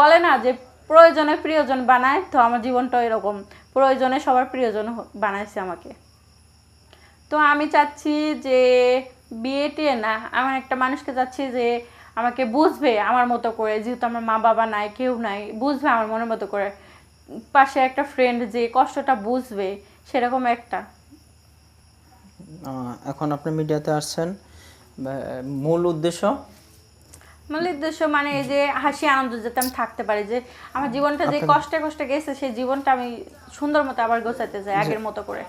বলে না যে প্রয়োজনে প্রিয়জন বানায়, তো আমার জীবনটা এরকম। প্রয়োজনে সবার প্রিয়জন বানাইছে আমাকে। তো আমি চাচ্ছি যে বিয়েটে না আমার একটা মানুষকে চাচ্ছি যে আমাকে বুঝবে আমার মতো করে, যেহেতু আমার মা বাবা নাই, কেউ নাই, বুঝবে আমার মনের মতো করে। পাশে একটা ফ্রেন্ড যে কষ্টটা বুঝবে, সেরকম একটা। এখন আপনি মিডিয়াতে আসছেন। মূল উদ্দেশ্য? মূল উদ্দেশ্য মানে এই যে হাসি আনন্দ যাতে আমি থাকতে পারি যে আমার জীবনটা যে কষ্টে কষ্টে গেছে সেই জীবনটা আমি সুন্দর মতো আবার গোছাতে আগের মতো করে।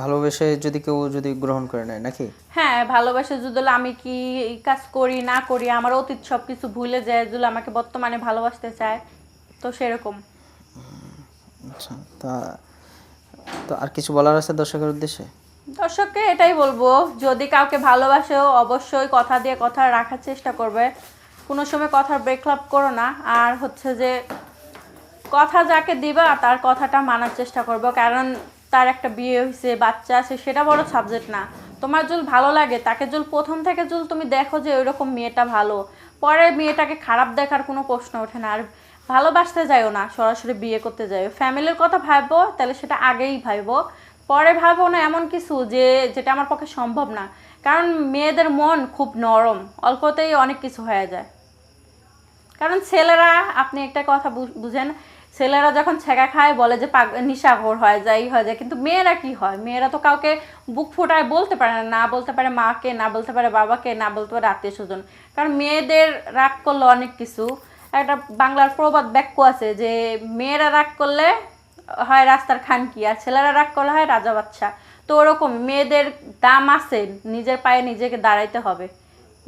ভালোবেসে যদি কেউ যদি গ্রহণ করে নেয় নাকি? হ্যাঁ ভালোবাসে যদি আমি কি কাজ করি না করি আমার অতীত সব কিছু ভুলে যায় যদি আমাকে বর্তমানে ভালোবাসতে চায় তো সেরকম। আচ্ছা তা তো আর কিছু বলার আছে দর্শকের উদ্দেশ্যে? দর্শককে এটাই বলব যদি কাউকে ভালোবাসেও অবশ্যই কথা দিয়ে কথা রাখার চেষ্টা করবে কোনো সময় কথা ব্রেকআপ করো না। আর হচ্ছে যে, কথা যাকে দিবা, তার কথাটা মানার চেষ্টা করব। কারণ তার একটা বিয়ে হয়েছে, বাচ্চা আছে, সেটা বড় সাবজেক্ট না। তোমার যদি ভালো লাগে, তাকে যদি প্রথম থেকে যদি তুমি দেখো যে ওইরকম মেয়েটা ভালো। পরে মেয়েটাকে খারাপ দেখার কোনো প্রশ্ন ওঠে না। আর ভালোবাসতে যাইও না, সরাসরি বিয়ে করতে যাইও। ফ্যামিলির কথা ভাববো, তাহলে সেটা আগেই ভাববো। পরে ভাবো না এমন কিছু যে, যেটা আমার পক্ষে সম্ভব না। কারণ মেয়েদের মন খুব নরম, অল্পতেই অনেক কিছু হয়ে যায়। কারণ ছেলেরা, আপনি একটা কথা বুঝেন, ছেলেরা যখন ছেঁকা খায় বলে যে পাগ নিশাখোর হয়, যাই হয়ে যায় কিন্তু মেয়েরা কি হয়? মেয়েরা তো কাউকে বুক ফুটায় বলতে পারে না না বলতে পারে মাকে, না বলতে পারে বাবাকে, না বলতে পারে আত্মীয় স্বজন। কারণ মেয়েদের রাগ করলে অনেক কিছু। একটা বাংলার প্রবাদ বাক্য আছে যে, মেয়েরা রাগ করলে হয় রাস্তার খান কি, আর ছেলেরা রাগ করলে হয় রাজা বাচ্চা তো ওরকম মেয়েদের দাম আছে, নিজের পায়ে নিজেকে দাঁড়াইতে হবে।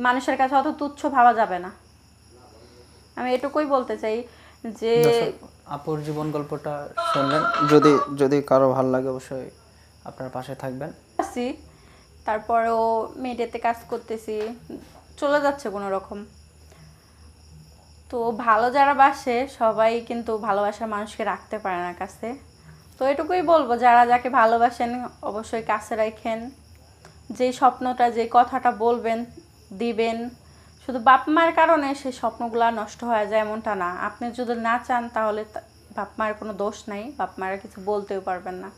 মানুষের কাছে অত তুচ্ছ ভাবা যাবে না। আমি এটুকুই বলতে চাই যে আপুর জীবন গল্পটা শুনলেন। যদি যদি কারও ভালো লাগে অবশ্যই আপনার পাশে থাকবেন। আছি তারপরেও মিডিয়াতে কাজ করতেছি চলে যাচ্ছে কোনো রকম। তো ভালো যারা বাসে সবাই কিন্তু ভালোবাসার মানুষকে রাখতে পারে না কাছে। তো এটুকুই বলব যারা যাকে ভালোবাসেন অবশ্যই কাছে রাখেন। যে স্বপ্নটা যে কথাটা বলবেন দিবেন শুধু বাপ মায়ের কারণে সেই স্বপ্নগুলো নষ্ট হয়ে যায় এমনটা না। আপনি যদি না চান, তাহলে বাপ মায়ের কোনো দোষ নাই। বাপ মায়েরা কিছু বলতেও পারবেন না।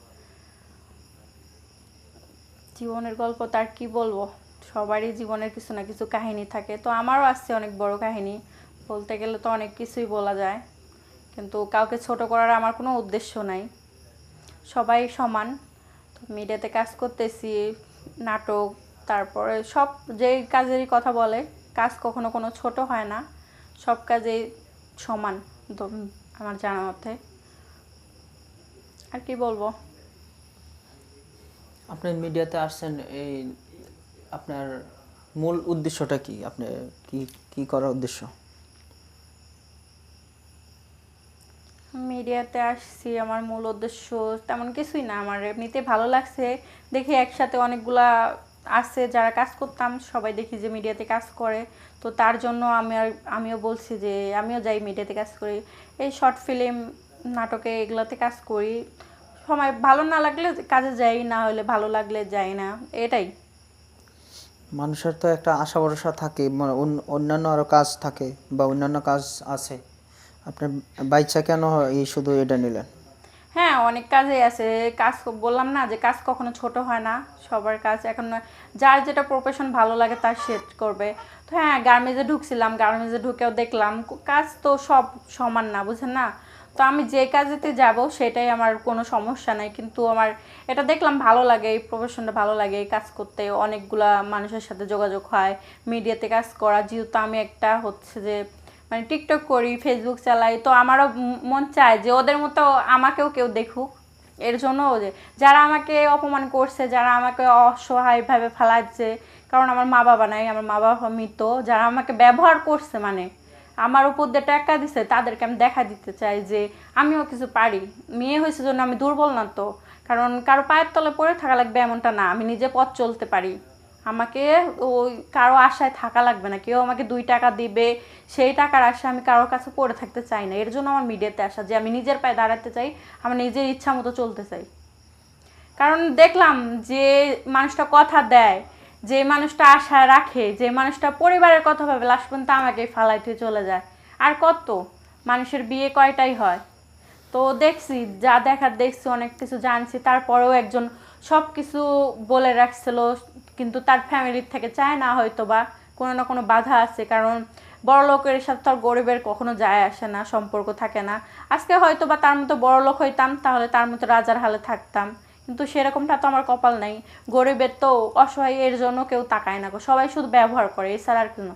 জীবনের গল্প তার কি বলব? সবারই জীবনের কিছু না কিছু কাহিনী থাকে। তো আমারও আসছে অনেক বড় কাহিনী। বলতে গেলে তো অনেক কিছুই বলা যায়। কিন্তু কাউকে ছোট করার আমার কোনো উদ্দেশ্য নাই। সবাই সমান। তো মিডিয়াতে কাজ করতেছি, নাটক, তারপরে সব যেই কাজেরই কথা বলে কাজ কখনো কোনো ছোট হয় না। সব কাজেই সমান আমার জানা মতে। আর কি বলব? আপনি মিডিয়াতে আসছেন এই আপনার মূল উদ্দেশ্যটা কি? আপনি কি কি করার উদ্দেশ্য? মিডিয়াতে আসছি আমার মূল উদ্দেশ্য তেমন কিছুই না। আমার এমনিতে ভালো লাগছে। দেখি একসাথে অনেকগুলা আছে যারা কাজ করতাম, সবাই দেখি যে মিডিয়াতে কাজ করে। তো তার জন্য আমি আর, আমিও বলছি যে, আমিও যাই মিডিয়াতে কাজ করি। এই শর্ট ফিল্ম নাটকে এগুলোতে কাজ করি। সময় ভালো না লাগলে কাজে যাই, না হলে ভালো লাগলে যাই না। এটাই। মানুষের তো একটা আশা ভরসা থাকে অন্য- অন্যান্য আরও কাজ থাকে বা অন্যান্য কাজ আছে। আপনার বাইচা কেন এই শুধু এটা নিলেন? হ্যাঁ অনেক কাজেই আছে। কাজ বললাম না যে কাজ কখনো ছোট হয় না, সবার কাজ। এখন যার যেটা প্রফেশন ভালো লাগে তার সেট করবে। তো হ্যাঁ গার্মেন্টসে ঢুকছিলাম, গার্মেন্টসে ঢুকেও দেখলাম কাজ তো সব সমান না, বুঝেন না? তো আমি যে কাজেতে যাব সেটাই আমার কোনো সমস্যা নাই। কিন্তু আমার এটা দেখলাম ভালো লাগে, এই প্রফেশনটা ভালো লাগে, এই কাজ করতে। অনেকগুলা মানুষের সাথে যোগাযোগ হয় মিডিয়াতে কাজ করা। যেহেতু আমি একটা হচ্ছে যে মানে টিকটক করি ফেসবুক চালাই, তো আমারও মন চায় যে ওদের মতো আমাকেও কেউ দেখুক। এর জন্য যারা আমাকে অপমান করছে, যারা আমাকে অসহায়ভাবে ফেলাচ্ছে, কারণ আমার মা বাবা নাই, আমার মা বাবা মৃত, যারা আমাকে ব্যবহার করছে মানে আমার উপর দিয়ে টাকা দিছে, তাদেরকে আমি দেখা দিতে চাই যে আমিও কিছু পারি। মেয়ে হয়েছে জন্য আমি দুর্বল না তো, কারণ কারও পায়ের তলে পড়ে থাকা লাগবে এমনটা না, আমি নিজে পথ চলতে পারি। আমাকে ওই কারও আশায় থাকা লাগবে না। কেউ আমাকে দুই টাকা দিবে, সেই টাকার আশায় আমি কারোর কাছে পড়ে থাকতে চাই না। এর জন্য আমার মিডিয়াতে আসা, যে আমি নিজের পায়ে দাঁড়াতে চাই, আমার নিজের ইচ্ছা মতো চলতে চাই। কারণ দেখলাম যে মানুষটা কথা দেয়, যে মানুষটা আশা রাখে, যে মানুষটা পরিবারের কথা ভাবে লাস্ট পর্যন্ত আমাকে ফালাইতে চলে যায়। আর কত? মানুষের বিয়ে কয়টাই হয়? তো দেখছি, যা দেখার দেখছি, অনেক কিছু জানছি। তারপরেও একজন সব কিছু বলে রাখছিল কিন্তু তার ফ্যামিলির থেকে চায় না হয়তো বা কোনো না কোনো বাধা আছে, কারণ বড় লোকের সাথে আর গরিবের কখনো যায় আসে না, সম্পর্ক থাকে না। আজকে হয়তো বা তার মতো বড় লোক হইতাম, তাহলে তার মতো রাজার হালে থাকতাম। কিন্তু সেরকমটা তো আমার কপাল নাই। গরিবের তো অসহায়, এর জন্য কেউ তাকায় না। সবাই শুধু ব্যবহার করে, এছাড়া আর কোনো।